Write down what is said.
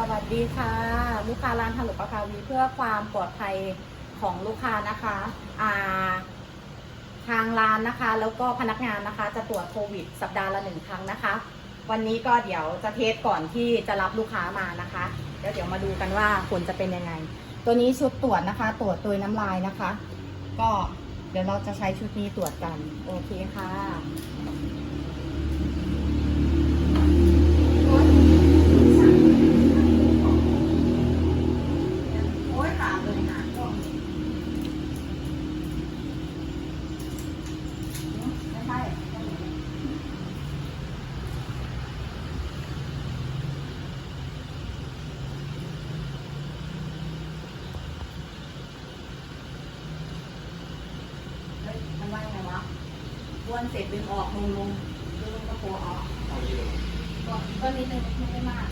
สวัสดีค่ะ ลูกค้าร้านถลุปะคาวีเพื่อความปลอดภัยของลูกค้านะคะอ่าทางร้านนะคะ แล้วก็พนักงานนะคะ จะตรวจโควิด สัปดาห์ละหนึ่งครั้งนะคะ วันนี้ก็เดี๋ยวจะเทสก่อนที่จะรับลูกค้ามานะคะเดี๋ยวเดี๋ยวมาดูกันว่าผลจะเป็นยังไง ตัวนี้ชุดตรวจนะคะ ตรวจโดยน้ำลายนะคะ ก็เดี๋ยวเราจะใช้ชุดนี้ตรวจกัน โอเคค่ะ โอ้ยขาดเลยค่ะไม่ใช่เฮ้ยมันว่ายังไงวะ บ้วนเสร็จดึงออกลงลงดึงกระโปรงออกเอาอย่างนี้เลยก็ก็นิดนึงไม่ได้มาก